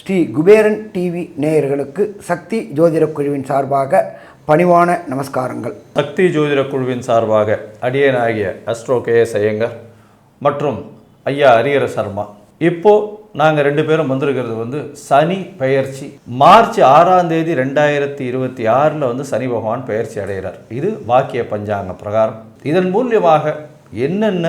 Sri Kuberan TV நேயர்களுக்கு சக்தி ஜோதிடக் குழுவின் சார்பாக பணிவான நமஸ்காரங்கள். சக்தி ஜோதிட குழுவின் சார்பாக அடியனாகிய அஸ்ட்ரோ கேஎஸ் ஐயங்கர் மற்றும் ஐயா ஹரிஹர சர்மா. இப்போ நாங்கள் ரெண்டு பேரும் வந்திருக்கிறது வந்து சனி பெயர்ச்சி. மார்ச் ஆறாம் தேதி ரெண்டாயிரத்தி இருபத்தி ஆறில் வந்து சனி பகவான் பெயர்ச்சி அடைகிறார். இது வாக்கிய பஞ்சாங்க பிரகாரம். இதன் மூலியமாக என்னென்ன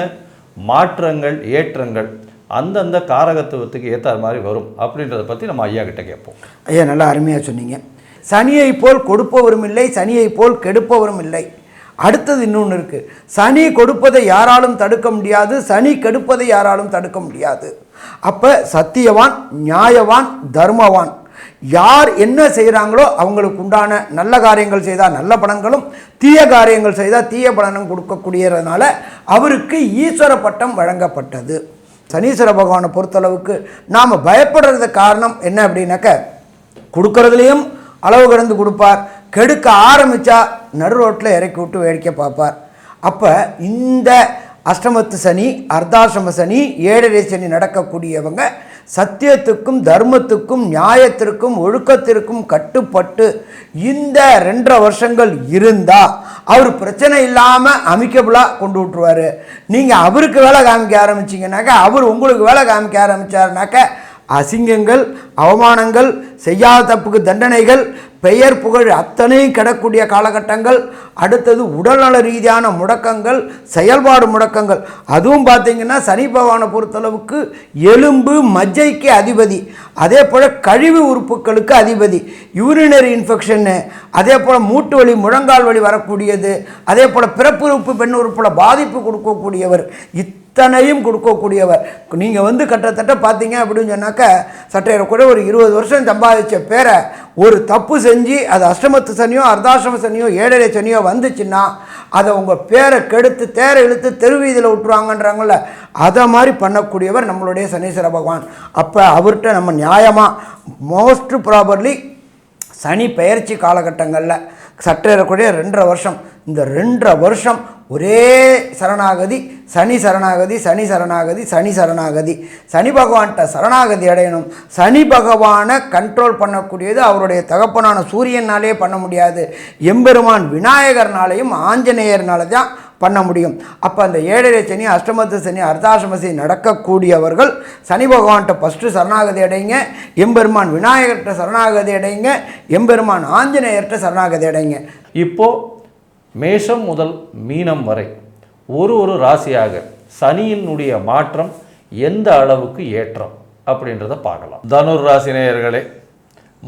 மாற்றங்கள் ஏற்றங்கள் அந்தந்த காரகத்துவத்துக்கு ஏற்ற மாதிரி வரும் அப்படின்றத பற்றி நம்ம ஐயா கிட்ட கேட்போம். ஐயா நல்லா அருமையாக சொன்னீங்க. சனியை போல் கொடுப்பவரும் இல்லை சனியை போல் கெடுப்பவரும் இல்லை. அடுத்தது இன்னொன்று இருக்குது சனி கொடுப்பதை யாராலும் தடுக்க முடியாது சனி கெடுப்பதை யாராலும் தடுக்க முடியாது. அப்போ சத்தியவான் நியாயவான் தர்மவான். யார் என்ன செய்கிறாங்களோ அவங்களுக்கு உண்டான நல்ல காரியங்கள் செய்தால் நல்ல பலன்களும் தீய காரியங்கள் செய்தால் தீய பலனும் கொடுக்கக்கூடியதுனால அவருக்கு ஈஸ்வர பட்டம் வழங்கப்பட்டது. சனீஸ்வர பகவானை பொறுத்தளவுக்கு நாம் பயப்படுறது காரணம் என்ன அப்படின்னாக்க கொடுக்கறதுலேயும் அளவு கடந்து கொடுப்பார் கெடுக்க ஆரம்பித்தா நடு ரோட்டில் இறக்கி விட்டு வேடிக்கை பார்ப்பார். அப்போ இந்த அஷ்டமத்து சனி அர்த்தாசிரம சனி ஏழரை சனி நடக்கக்கூடியவங்க சத்தியத்துக்கும் தர்மத்துக்கும் நியாயத்திற்கும் ஒழுக்கத்திற்கும் கட்டுப்பட்டு இந்த ரெண்டரை வருஷங்கள் இருந்தால் அவர் பிரச்சனை இல்லாமல் அமிக்கபுளாக கொண்டு விட்ருவார் நீங்கள் அவருக்கு வேலை காமிக்க ஆரம்பிச்சிங்கனாக்கா அவர் உங்களுக்கு வேலை காமிக்க ஆரம்பித்தாருனாக்க அசிங்கங்கள் அவமானங்கள் செய்யாத தப்புக்கு தண்டனைகள் பெயர் புகழ் அத்தனையும் கிடக்கூடிய காலகட்டங்கள் அடுத்தது உடல்நல ரீதியான முடக்கங்கள் செயல்பாடு முடக்கங்கள். அதுவும் பார்த்திங்கன்னா சனி பகவானை பொறுத்தளவுக்கு எலும்பு மஜ்ஜைக்கு அதிபதி. அதே போல் கழிவு உறுப்புகளுக்கு அதிபதி. யூரினரி இன்ஃபெக்ஷன்னு அதே போல் மூட்டு வலி முழங்கால் வலி வரக்கூடியது. அதே போல் பிறப்பு உறுப்பு பெண் உறுப்பில் பாதிப்பு கொடுக்கக்கூடியவர். இத்தனையும் கொடுக்கக்கூடியவர். நீங்கள் வந்து கட்டத்தட்ட பார்த்தீங்க அப்படின்னு சொன்னாக்க சட்டையில் கூட ஒரு இருபது வருஷம் சம்பாதிச்ச பேரை ஒரு தப்பு செஞ்சு அது அஷ்டமத்து சனியோ அர்த்தாசிரம சனியோ ஏழரை சனியோ வந்துச்சுன்னா அதை உங்கள் பேரை கெடுத்து தேரை இழுத்து தெருவீதியில் விட்டுருவாங்கன்றாங்கள அதை மாதிரி பண்ணக்கூடியவர் நம்மளுடைய சனீஸ்வர பகவான். அப்போ அவர்கிட்ட நம்ம நியாயமாக மோஸ்ட் ப்ராபர்லி சனி பெயர்ச்சி காலகட்டங்களில் சற்றேறக்கூடிய ரெண்டரை வருஷம். இந்த ரெண்டரை வருஷம் ஒரே சரணாகதி சனி சரணாகதி சனி சரணாகதி சனி சரணாகதி. சனி பகவான்கிட்ட சரணாகதி அடையணும். சனி பகவானை கண்ட்ரோல் பண்ணக்கூடியது அவருடைய தகப்பனான சூரியனாலே பண்ண முடியாது. எம்பெருமான் விநாயகர்னாலையும் ஆஞ்சநேயர்னால தான் பண்ண முடியும். அப்போ அந்த ஏழரை சனி அஷ்டமத்து சனி அர்த்தாசிரம சனி நடக்கக்கூடியவர்கள் சனி பகவான்கிட்ட ஃபஸ்ட்டு சரணாகதி அடைங்க. எம்பெருமான் விநாயகர்கிட்ட சரணாகதி அடைங்க. எம்பெருமான் ஆஞ்சநேயர்கிட்ட சரணாகதி அடைங்க. இப்போது மேஷம் முதல் மீனம் வரை ஒரு ஒரு ராசியாக சனியினுடைய மாற்றம் எந்த அளவுக்கு ஏற்றம் அப்படின்றத பார்க்கலாம். தனுர் ராசி நேயர்களே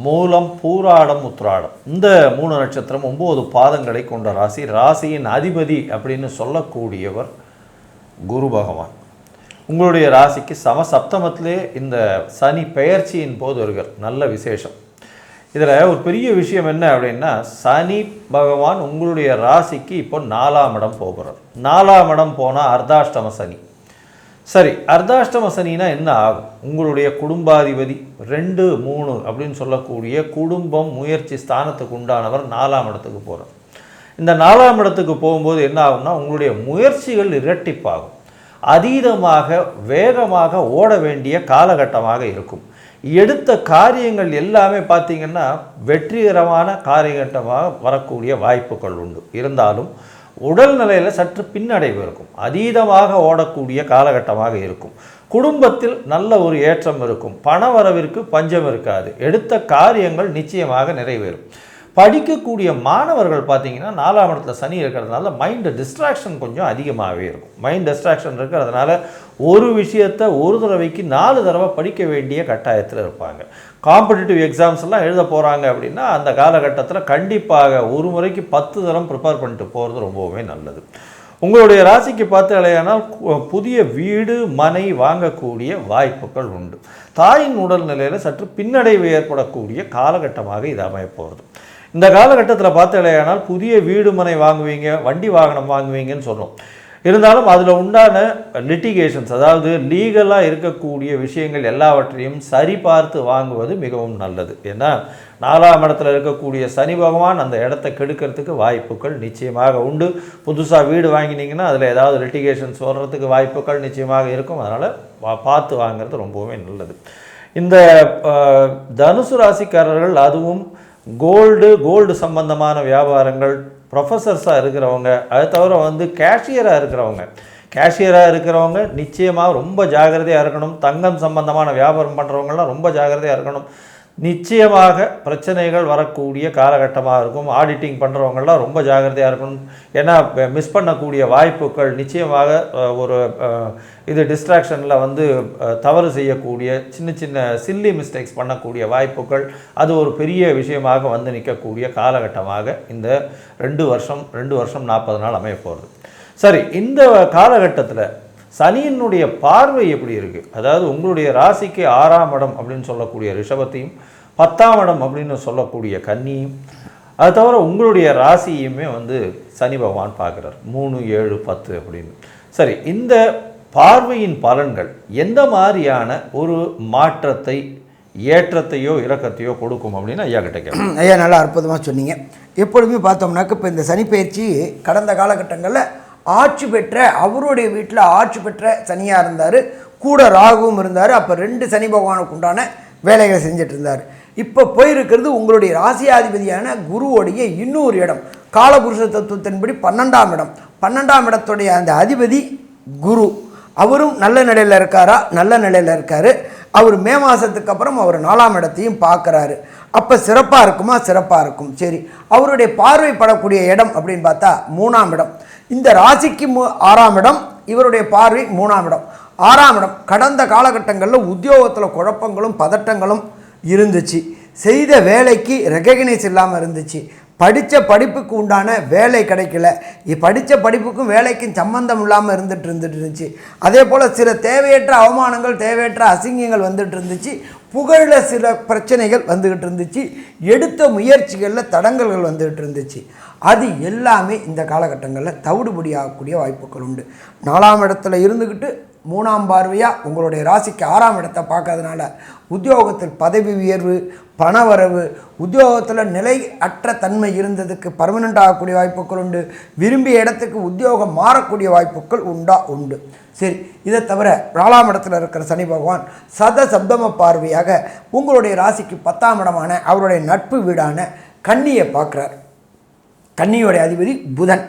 மூலம் பூராடம் உத்ராடம். இந்த மூணு நட்சத்திரம் ஒம்பது பாதங்களை கொண்ட ராசி. ராசியின் அதிபதி அப்படின்னு சொல்லக்கூடியவர் குரு பகவான். உங்களுடைய ராசிக்கு சம சப்தமத்திலே இந்த சனி பெயர்ச்சியின் போது வருகிறார். நல்ல விசேஷம். இதில் ஒரு பெரிய விஷயம் என்ன அப்படின்னா சனி பகவான் உங்களுடைய ராசிக்கு இப்போ நாலாம் இடம் போகிறார். நாலாம் இடம் போனால் அர்த்தாஷ்டம சனி. சரி அர்த்தாஷ்டம சனினா என்ன ஆகும்? உங்களுடைய குடும்பாதிபதி ரெண்டு மூணு அப்படின்னு சொல்லக்கூடிய குடும்பம் முயற்சி ஸ்தானத்துக்கு உண்டானவர் நாலாம் இடத்துக்கு போகிறார் இந்த நாலாம் இடத்துக்கு போகும்போது என்ன ஆகும்னா உங்களுடைய முயற்சிகள் இரட்டிப்பாகும். அதீதமாக வேகமாக ஓட வேண்டிய காலகட்டமாக இருக்கும். எடுத்த காரியங்கள் எல்லாமே பார்த்தீங்கன்னா வெற்றிகரமான காரியகட்டமாக வரக்கூடிய வாய்ப்புகள் உண்டு. இருந்தாலும் உடல் நிலையில் சற்று பின்னடைவு இருக்கும். அதீதமாக ஓடக்கூடிய காலகட்டமாக இருக்கும். குடும்பத்தில் நல்ல ஒரு ஏற்றம் இருக்கும். பண வரவிற்கு பஞ்சம் இருக்காது. எடுத்த காரியங்கள் நிச்சயமாக நிறைவேறும். படிக்கக்கூடிய மாணவர்கள் பார்த்தீங்கன்னா நாலாம் இடத்துல சனி இருக்கிறதுனால மைண்டு டிஸ்ட்ராக்ஷன் கொஞ்சம் அதிகமாகவே இருக்கும். மைண்ட் டிஸ்ட்ராக்ஷன் இருக்கிறதுனால ஒரு விஷயத்தை ஒரு தடவைக்கு நாலு தடவை படிக்க வேண்டிய கட்டாயத்தில் இருப்பாங்க. காம்படிட்டிவ் எக்ஸாம்ஸ் எல்லாம் எழுத போகிறாங்க அப்படின்னா அந்த காலகட்டத்தில் கண்டிப்பாக ஒரு முறைக்கு பத்து தரம் ப்ரிப்பேர் பண்ணிட்டு போகிறது ரொம்பவுமே நல்லது. உங்களுடைய ராசிக்கு பார்த்தாலேயானால் புதிய வீடு மனை வாங்கக்கூடிய வாய்ப்புகள் உண்டு. தாயின் உடல்நிலையில் சற்று பின்னடைவு ஏற்படக்கூடிய காலகட்டமாக இது அமையப்போகிறது இந்த காலகட்டத்தில் பார்த்தாலேயானால் புதிய வீடு மனை வாங்குவீங்க வண்டி வாகனம் வாங்குவீங்கன்னு சொன்னோம் இருந்தாலும் அதில் உண்டான லிட்டிகேஷன்ஸ் அதாவது லீகலாக இருக்கக்கூடிய விஷயங்கள் எல்லாவற்றையும் சரிபார்த்து வாங்குவது மிகவும் நல்லது. ஏன்னா நாலாம் இடத்துல இருக்கக்கூடிய சனி பகவான் அந்த இடத்த கெடுக்கிறதுக்கு வாய்ப்புகள் நிச்சயமாக உண்டு. புதுசாக வீடு வாங்கினீங்கன்னா அதில் ஏதாவது லிட்டிகேஷன்ஸ் வர்றதுக்கு வாய்ப்புகள் நிச்சயமாக இருக்கும். அதனால் பார்த்து வாங்குறது ரொம்பவுமே நல்லது. இந்த தனுசு ராசிக்காரர்கள் அதுவும் கோல்டு கோல்டு சம்பந்தமான வியாபாரங்கள் ப்ரொஃபஸர்ஸாக இருக்கிறவங்க அது தவிர வந்து கேஷியராக இருக்கிறவங்க. கேஷியராக இருக்கிறவங்க நிச்சயமாக ரொம்ப ஜாக்கிரதையாக இருக்கணும். தங்கம் சம்பந்தமான வியாபாரம் பண்ணுறவங்கலாம் ரொம்ப ஜாக்கிரதையாக இருக்கணும். நிச்சயமாக பிரச்சனைகள் வரக்கூடிய காலகட்டமாக இருக்கும். ஆடிட்டிங் பண்ணுறவங்கள்லாம் ரொம்ப ஜாக்கிரதையாக இருக்கணும். ஏன்னா மிஸ் பண்ணக்கூடிய வாய்ப்புகள் நிச்சயமாக ஒரு இது டிஸ்ட்ராக்ஷனில் வந்து தவறு செய்யக்கூடிய சின்ன சின்ன சில்லி மிஸ்டேக்ஸ் பண்ணக்கூடிய வாய்ப்புகள் அது ஒரு பெரிய விஷயமாக வந்து நிற்கக்கூடிய காலகட்டமாக இந்த ரெண்டு வருஷம் ரெண்டு வருஷம் நாற்பது நாள் அமைய போகிறது சரி இந்த காலகட்டத்தில் சனியினுடைய பார்வை எப்படி இருக்குது அதாவது உங்களுடைய ராசிக்கு ஆறாம் இடம் அப்படின்னு சொல்லக்கூடிய ரிஷபத்தையும் பத்தாம் இடம் அப்படின்னு சொல்லக்கூடிய கன்னியும் அது தவிர உங்களுடைய ராசியுமே வந்து சனி பகவான் பார்க்குறார். மூணு ஏழு பத்து அப்படின்னு. சரி இந்த பார்வையின் பலன்கள் எந்த மாதிரியான ஒரு மாற்றத்தை ஏற்றத்தையோ இறக்கத்தையோ கொடுக்கும் அப்படின்னு ஐயா கிட்ட கேட்கும் ஐயா நல்லா அற்புதமாக சொன்னீங்க. எப்பொழுதுமே பார்த்தோம்னாக்க இப்போ இந்த சனிப்பயிற்சி கடந்த காலகட்டங்களில் ஆட்சி பெற்ற அவருடைய வீட்டில் ஆட்சி பெற்ற சனியாக இருந்தார். கூட ராகுவும் இருந்தார். அப்போ ரெண்டு சனி பகவானுக்கு உண்டான வேலைகளை செஞ்சுட்டு இருந்தார். இப்போ போயிருக்கிறது உங்களுடைய ராசியாதிபதியான குருவோடைய இன்னொரு இடம். காலபுருஷ தத்துவத்தின்படி பன்னெண்டாம் இடம். பன்னெண்டாம் இடத்துடைய அந்த அதிபதி குரு. அவரும் நல்ல நிலையில் இருக்காரா? நல்ல நிலையில் இருக்கார். அவர் மே மாதத்துக்கு அப்புறம் அவர் நாலாம் இடத்தையும் பார்க்குறாரு அப்போ சிறப்பாக இருக்குமா? சிறப்பாக இருக்கும். சரி. அவருடைய பார்வைப்படக்கூடிய இடம் அப்படின்னு பார்த்தா மூணாம் இடம். இந்த ராசிக்கு மூ ஆறாம் இடம் இவருடைய பார்வை மூணாம் இடம். ஆறாம் இடம் கடந்த காலகட்டங்களில் உத்தியோகத்தில் குழப்பங்களும் பதட்டங்களும் இருந்துச்சு. செய்த வேலைக்கு ரெகக்னைஸ் இல்லாமல் இருந்துச்சு. படித்த படிப்புக்கு உண்டான வேலை கிடைக்கல. படித்த படிப்புக்கும் வேலைக்கும் சம்பந்தம் இல்லாமல் இருந்துகிட்டு இருந்துட்டு இருந்துச்சு அதே போல் சில தேவையற்ற அவமானங்கள் தேவையற்ற அசிங்கங்கள் வந்துட்டு இருந்துச்சு. புகழில் சில பிரச்சனைகள் வந்துக்கிட்டு இருந்துச்சு. எடுத்த முயற்சிகளில் தடங்கல்கள் வந்துக்கிட்டு இருந்துச்சு. அது எல்லாமே இந்த காலகட்டங்களில் தவிடுபடி ஆகக்கூடிய வாய்ப்புகள் உண்டு. நாலாம் இடத்துல இருந்துக்கிட்டு மூணாம் பார்வையாக உங்களுடைய ராசிக்கு ஆறாம் இடத்தை பார்க்கறதுனால உத்தியோகத்தில் பதவி உயர்வு பணவரவு உத்தியோகத்தில் நிலை அற்ற தன்மை இருந்ததுக்கு பர்மனெண்ட் ஆகக்கூடிய வாய்ப்புகள் உண்டு. விரும்பிய இடத்துக்கு உத்தியோகம் மாறக்கூடிய வாய்ப்புகள் உண்டா? உண்டு. சரி இதை தவிர நாலாம் இடத்துல இருக்கிற சனி பகவான் சத சப்தம பார்வையாக உங்களுடைய ராசிக்கு பத்தாம் இடமான அவருடைய நட்பு வீடான கன்னியை பார்க்குறார். கன்னியோடைய அதிபதி புதன்.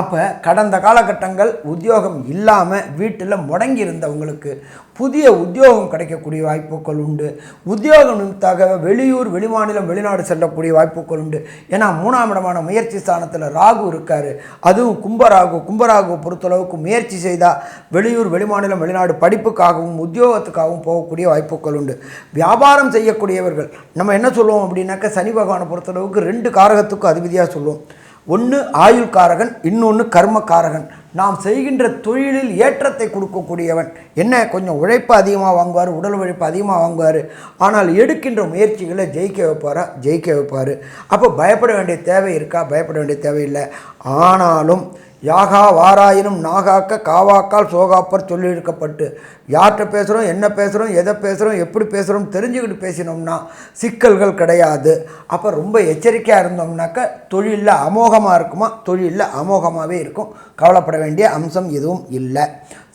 அப்போ கடந்த காலகட்டங்கள் உத்தியோகம் இல்லாமல் வீட்டில் முடங்கி இருந்தவங்களுக்கு புதிய உத்தியோகம் கிடைக்கக்கூடிய வாய்ப்புகள் உண்டு. உத்தியோகம் நிமித்தாக வெளியூர் வெளிமாநிலம் வெளிநாடு செல்லக்கூடிய வாய்ப்புகள் உண்டு. ஏன்னா மூணாம் இடமான முயற்சி ஸ்தானத்தில் ராகு இருக்கார். அதுவும் கும்பராகு கும்பராகு பொறுத்தளவுக்கு முயற்சி செய்தால் வெளியூர் வெளிமாநிலம் வெளிநாடு படிப்புக்காகவும் உத்தியோகத்துக்காகவும் போகக்கூடிய வாய்ப்புகள் உண்டு. வியாபாரம் செய்யக்கூடியவர்கள் நம்ம என்ன சொல்லுவோம் அப்படின்னாக்கா சனி பகவானை பொறுத்தளவுக்கு ரெண்டு காரகத்துக்கும் அதிபதியாக சொல்லுவோம். ஒன்று ஆயுள்காரகன் இன்னொன்று கர்மக்காரகன். நாம் செய்கின்ற தொழிலில் ஏற்றத்தை கொடுக்கக்கூடியவன். என்ன கொஞ்சம் உழைப்பு அதிகமாக வாங்குவார் உடல் உழைப்பு அதிகமாக வாங்குவார். ஆனால் எடுக்கின்ற முயற்சிகளை ஜெயிக்க வைப்பாரா? ஜெயிக்க வைப்பார். அப்போ பயப்பட வேண்டிய தேவை இருக்கா? பயப்பட வேண்டிய தேவையில்லை ஆனாலும் யாகா வாராயினும் நாகாக்க காவாக்கால் சோகாப்பர் சொல்லியிருக்கப்பட்டு. யார்கிட்ட பேசுகிறோம் என்ன பேசுகிறோம் எதை பேசுகிறோம் எப்படி பேசுகிறோம் தெரிஞ்சுக்கிட்டு பேசினோம்னா சிக்கல்கள் கிடையாது. அப்போ ரொம்ப எச்சரிக்கையாக இருந்தோம்னாக்க தொழிலில் அமோகமாக இருக்குமா? தொழிலில் அமோகமாகவே இருக்கும். கவலைப்பட வேண்டிய அம்சம் எதுவும் இல்லை.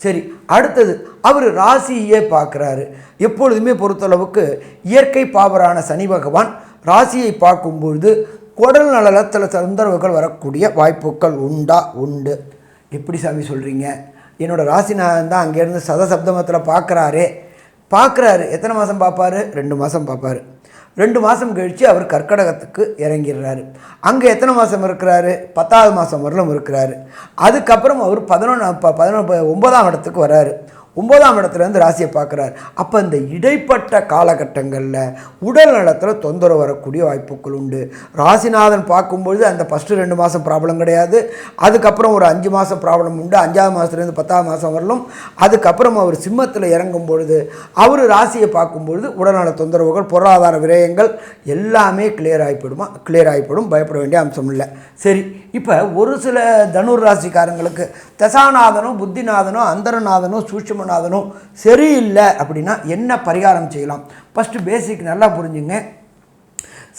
சரி அடுத்தது அவர் ராசியே பார்க்குறாரு. எப்பொழுதுமே பொறுத்தளவுக்கு இயற்கை பாவரான சனி பகவான் ராசியை பார்க்கும்பொழுது உடல் நலத்தில் தொந்தரவுகள் வரக்கூடிய வாய்ப்புகள் உண்டா? உண்டு. எப்படி சாமி சொல்கிறீங்க என்னோடய ராசிநாதன் தான் அங்கேருந்து சதசப்தமத்தில் பார்க்குறாரே பார்க்குறாரு எத்தனை மாதம் பார்ப்பாரு ரெண்டு மாதம் பார்ப்பாரு ரெண்டு மாதம் கழித்து அவர் கர்க்கடகத்துக்கு இறங்கிடுறாரு. அங்கே எத்தனை மாதம் இருக்கிறாரு? பத்தாவது மாதம் வரலும் இருக்கிறாரு. அதுக்கப்புறம் அவர் பதினொன்று ப பதினொன்று ஒன்பதாம் இடத்துக்கு வராரு. ஒன்பதாம் இடத்துல இருந்து ராசியை பார்க்குறாரு. அப்போ இந்த இடைப்பட்ட காலகட்டங்களில் உடல் நலத்தில் தொந்தரவு வரக்கூடிய வாய்ப்புகள் உண்டு. ராசிநாதன் பார்க்கும்பொழுது அந்த ஃபஸ்ட்டு ரெண்டு மாதம் ப்ராப்ளம் கிடையாது. அதுக்கப்புறம் ஒரு அஞ்சு மாதம் ப்ராப்ளம் உண்டு. அஞ்சாவது மாதத்துலேருந்து பத்தாவது மாதம் வரலும் அதுக்கப்புறம் அவர் சிம்மத்தில் இறங்கும் பொழுது அவர் ராசியை பார்க்கும்பொழுது உடல்நல தொந்தரவுகள் பொருளாதார விரயங்கள் எல்லாமே கிளியர் ஆகிப்படுமா கிளியர் ஆகிப்படும் பயப்பட வேண்டிய அம்சம் இல்லை. சரி இப்போ ஒரு சில தனுர் ராசிக்காரங்களுக்கு தசாநாதனும் புத்திநாதனும் அந்தரநாதனும் சூட்சுமநாதனும் சரியில்லை அப்படின்னா என்ன பரிகாரம் செய்யலாம்? ஃபஸ்ட்டு பேசிக் நல்லா புரிஞ்சுங்க.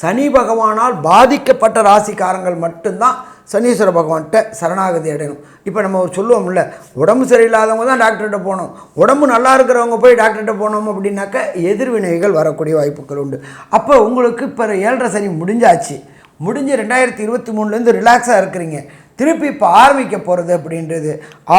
சனி பகவானால் பாதிக்கப்பட்ட ராசிக்காரங்கள் மட்டும்தான் சனீஸ்வர பகவான்கிட்ட சரணாகதி அடையணும். இப்போ நம்ம சொல்லுவோம்ல உடம்பு சரியில்லாதவங்க தான் டாக்டர்கிட்ட போகணும். உடம்பு நல்லா இருக்கிறவங்க போய் டாக்டர்கிட்ட போனோம் அப்படின்னாக்க எதிர்வினைகள் வரக்கூடிய வாய்ப்புகள் உண்டு. அப்போ உங்களுக்கு இப்போ ஏழரை சனி முடிஞ்சாச்சு. முடிஞ்சு ரெண்டாயிரத்தி இருபத்தி மூணுலேருந்து ரிலாக்ஸாக இருக்கிறீங்க. திருப்பி இப்போ ஆரம்பிக்க போகிறது அப்படின்றது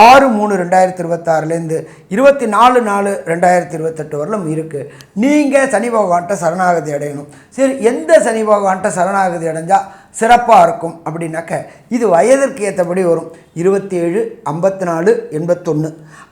ஆறு மூணு ரெண்டாயிரத்தி இருபத்தாறுலேருந்து இருபத்தி நாலு நாலு ரெண்டாயிரத்தி இருபத்தெட்டு வரலும் இருக்குது நீங்கள் சனி பகவான்கிட்ட சரணாகதி அடையணும். சரி எந்த சனி பகவான்கிட்ட சரணாகதி அடைஞ்சால் சிறப்பாக இருக்கும் அப்படின்னாக்க இது வயதிற்கு ஏற்றபடி வரும். இருபத்தி ஏழு ஐம்பத்தி நாலு எண்பத்தொன்று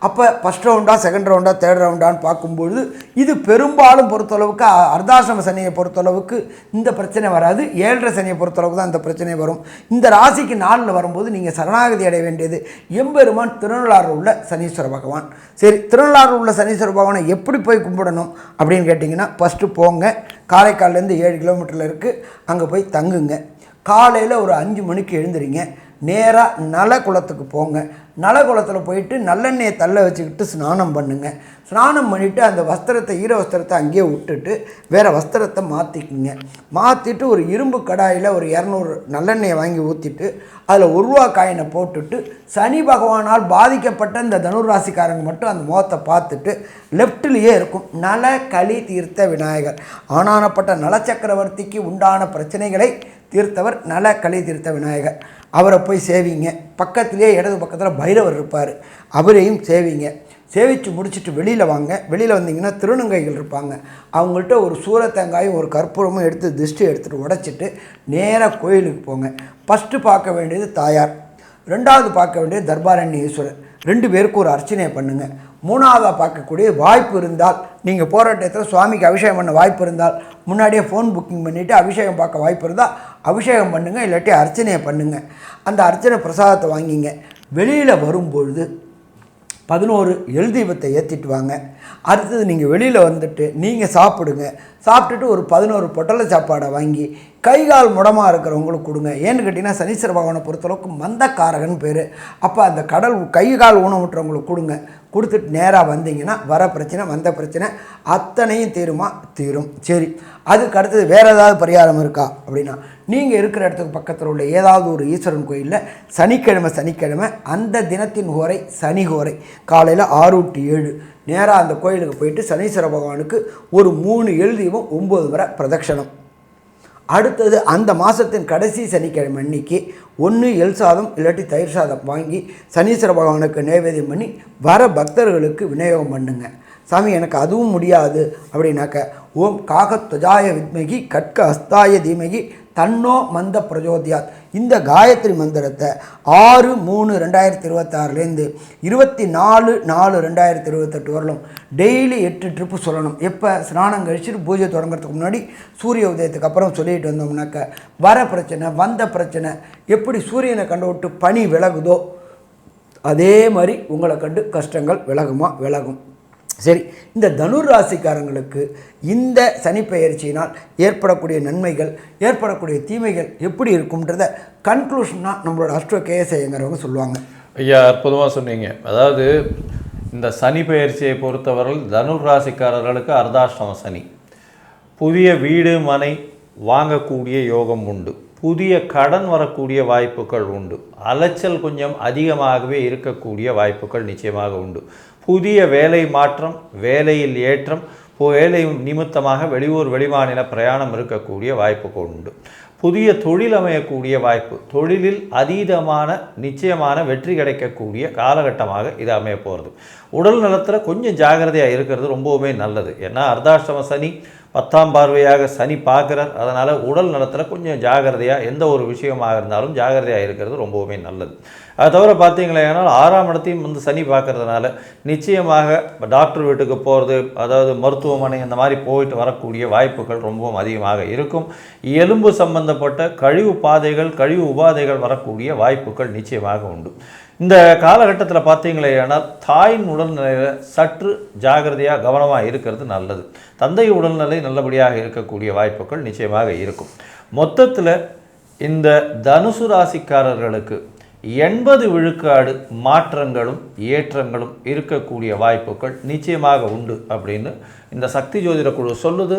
அப்போ ஃபஸ்ட் ரவுண்டா செகண்ட் ரவுண்டா தேர்ட் ரவுண்டான்னு பார்க்கும்பொழுது இது பெரும்பாலும் பொறுத்தளவுக்கு அர்தாசிரம சனியை பொறுத்தளவுக்கு இந்த பிரச்சனை வராது. ஏழரை சனியை பொறுத்தளவுக்கு தான் இந்த பிரச்சனை வரும். இந்த ராசிக்கு நாளில் வரும்போது நீங்கள் சரணாகதி அடைய வேண்டியது எம்பெருமான் திருநள்ளாறு உள்ள சனீஸ்வர பகவான். சரி திருநள்ளாறு உள்ள சனீஸ்வர பகவானை எப்படி போய் கும்பிடணும் அப்படின்னு கேட்டிங்கன்னா ஃபஸ்ட்டு போங்க. காரைக்கால்லேருந்து ஏழு கிலோமீட்டரில் இருக்குது அங்கே போய் தங்குங்க. காலையில் ஒரு அஞ்சு மணிக்கு எழுந்துறீங்க நேராக நலக்குளத்துக்கு போங்க. நலக்குளத்தில் போயிட்டு நல்லெண்ணெயை தள்ள வச்சுக்கிட்டு ஸ்நானம் பண்ணுங்க. ஸ்நானம் பண்ணிவிட்டு அந்த வஸ்திரத்தை ஈர வஸ்திரத்தை அங்கேயே விட்டுட்டு வேறு வஸ்திரத்தை மாற்றிக்குங்க மாற்றிட்டு ஒரு இரும்பு கடாயில் ஒரு இரநூறு நல்லெண்ணெயை வாங்கி ஊற்றிட்டு அதில் உருவா காயினை போட்டுட்டு சனி பகவானால் பாதிக்கப்பட்ட இந்த தனுராசிக்காரங்க மட்டும் அந்த முகத்தை பார்த்துட்டு லெஃப்ட்லேயே இருக்கும். நல களி தீர்த்த விநாயகர். ஆனானப்பட்ட நலச்சக்கரவர்த்திக்கு உண்டான பிரச்சனைகளை தீர்த்தவர் நல கலை தீர்த்த விநாயகர். அவரை போய் சேவிங்க. பக்கத்துலேயே இடது பக்கத்தில் பைரவர் இருப்பார். அவரையும் சேவிங்க. சேவித்து முடிச்சுட்டு வெளியில் வாங்க. வெளியில் வந்தீங்கன்னா திருநங்கைகள் இருப்பாங்க. அவங்கள்ட்ட ஒரு சூரத்தேங்காயும் ஒரு கற்பூரமும் எடுத்து திருஷ்டி எடுத்துகிட்டு உடச்சிட்டு நேராக கோயிலுக்கு போங்க. ஃபஸ்ட்டு பார்க்க வேண்டியது தாயார். ரெண்டாவது பார்க்க வேண்டிய தர்பாரண்ய ஈஸ்வரர். ரெண்டு பேருக்கு ஒரு அர்ச்சனையை பண்ணுங்க. மூணாவதாக பார்க்கக்கூடிய வாய்ப்பு இருந்தால் நீங்கள் போகிற டயத்தில் சுவாமிக்கு அபிஷேகம் பண்ண வாய்ப்பு இருந்தால் முன்னாடியே ஃபோன் புக்கிங் பண்ணிவிட்டு அபிஷேகம் பார்க்க வாய்ப்பு இருந்தால் அபிஷேகம் பண்ணுங்கள் இல்லாட்டி அர்ச்சனையை பண்ணுங்கள் அந்த அர்ச்சனை பிரசாதத்தை வாங்கிங்க. வெளியில் வரும்பொழுது பதினோரு எல் தீபத்தை ஏற்றிட்டு வாங்க. அடுத்தது நீங்கள் வெளியில் வந்துட்டு நீங்கள் சாப்பிடுங்க. சாப்பிட்டுட்டு ஒரு பதினோரு பொட்டலை சாப்பாடை வாங்கி கை கால் முடமாக இருக்கிறவங்களுக்கு கொடுங்க. ஏன்னு கேட்டிங்கன்னா சனீஸ்வர பகவானை பொறுத்தளவுக்கு மந்தக்காரகன் பேர். அப்போ அந்த கடல் கை கால் ஊனமுற்றவங்களுக்கு கொடுங்க. கொடுத்துட்டு நேராக வந்தீங்கன்னா வர பிரச்சனை வந்த பிரச்சனை அத்தனையும் தீருமா? தீரும். சரி. அதுக்கு அடுத்தது வேறு ஏதாவது பரிகாரம் இருக்கா? அப்படின்னா நீங்கள் இருக்கிற இடத்துக்கு பக்கத்தில் உள்ள ஏதாவது ஒரு ஈஸ்வரன் கோயிலில் சனிக்கிழமை சனிக்கிழமை அந்த தினத்தின் ஹோரை சனி ஹோரை காலையில் ஆறு டு ஏழு. நேராக அந்த கோயிலுக்கு போயிட்டு சனீஸ்வர பகவானுக்கு ஒரு மூணு எழுதியும் ஒம்பது முறை பிரதட்சணம். அடுத்தது அந்த மாதத்தின் கடைசி சனிக்கிழமை அன்னைக்கு ஒன்று எல் சாதம் இல்லாட்டி தயிர் சாதம் வாங்கி சனீஸ்வர பகவானுக்கு நைவேத்தியம் பண்ணி வர பக்தர்களுக்கு விநியோகம் பண்ணுங்க. சாமி எனக்கு அதுவும் முடியாது. அப்படின்னாக்க ஓம் காகத்வஜாய வித்மகி கட்க அஸ்தாய தீமகி தன்னோ மந்த பிரஜோதியாத். இந்த காயத்ரி மந்திரத்தை ஆறு மூணு ரெண்டாயிரத்தி இருபத்தாறுலேருந்து இருபத்தி நாலு நாலு ரெண்டாயிரத்தி இருபத்தெட்டு வரலும் டெய்லி எட்டு ட்ரிப்பு சொல்லணும். எப்போ? ஸ்நானம் கழிச்சுட்டு பூஜை தொடங்குறதுக்கு முன்னாடி சூரிய உதயத்துக்கு அப்புறம் சொல்லிட்டு வந்தோம்னாக்க வர பிரச்சனை வந்த பிரச்சனை எப்படி சூரியனை கண்டு விட்டு பனி விலகுதோ அதே மாதிரி உங்களை கண்டு கஷ்டங்கள் விலகுமா? விலகும். சரி இந்த தனுர் ராசிக்காரங்களுக்கு இந்த சனிப்பெயர்ச்சியினால் ஏற்படக்கூடிய நன்மைகள் ஏற்படக்கூடிய தீமைகள் எப்படி இருக்கும்ன்றத கன்க்ளூஷனாக நம்மளோட அஸ்ட்ரோ கேஎஸ்ஐங்கிறவங்க சொல்லுவாங்க. ஐயா அற்புதமாக சொன்னீங்க. அதாவது இந்த சனி பெயர்ச்சியை பொறுத்தவரையில் தனுர் ராசிக்காரர்களுக்கு அர்தாஷ்டம சனி. புதிய வீடு மனை வாங்கக்கூடிய யோகம் உண்டு. புதிய கடன் வரக்கூடிய வாய்ப்புகள் உண்டு. அலைச்சல் கொஞ்சம் அதிகமாகவே இருக்கக்கூடிய வாய்ப்புகள் நிச்சயமாக உண்டு. புதிய வேலை மாற்றம் வேலையில் ஏற்றம் இப்போ வேலை நிமித்தமாக வெளியூர் வெளிமாநில பிரயாணம் இருக்கக்கூடிய வாய்ப்பு உண்டு. புதிய தொழில் அமையக்கூடிய வாய்ப்பு தொழிலில் அதீதமான நிச்சயமான வெற்றி கிடைக்கக்கூடிய காலகட்டமாக இது அமைய போகிறது. உடல் நலத்தில் கொஞ்சம் ஜாகிரதையாக இருக்கிறது ரொம்பவுமே நல்லது. ஏன்னா அர்த்தாஷ்டம சனி பத்தாம் பார்வையாக சனி பார்க்குறார். அதனால் உடல் நலத்தில் கொஞ்சம் ஜாகிரதையாக எந்த ஒரு விஷயமாக இருந்தாலும் ஜாகிரதையாக இருக்கிறது ரொம்பவுமே நல்லது. அது தவிர பார்த்தீங்களேனால் ஆறாம் இடத்தையும் வந்து சனி பார்க்கறதுனால நிச்சயமாக டாக்டர் வீட்டுக்கு போகிறது அதாவது மருத்துவமனை இந்த மாதிரி போயிட்டு வரக்கூடிய வாய்ப்புகள் ரொம்பவும் அதிகமாக இருக்கும். எலும்பு சம்பந்தப்பட்ட கழிவு பாதைகள் கழிவு உபாதைகள் வரக்கூடிய வாய்ப்புகள் நிச்சயமாக உண்டு. இந்த காலகட்டத்தில் பார்த்தீங்களேனால் தாயின் உடல்நிலையில் சற்று ஜாகிரதையாக கவனமாக இருக்கிறது நல்லது. தந்தை உடல்நிலை நல்லபடியாக இருக்கக்கூடிய வாய்ப்புகள் நிச்சயமாக இருக்கும். மொத்தத்தில் இந்த தனுசு ராசிக்காரர்களுக்கு எண்பது விழுக்காடு மாற்றங்களும் ஏற்றங்களும் இருக்கக்கூடிய வாய்ப்புகள் நிச்சயமாக உண்டு அப்படின்னு இந்த சக்தி ஜோதிட குழு சொல்லுது.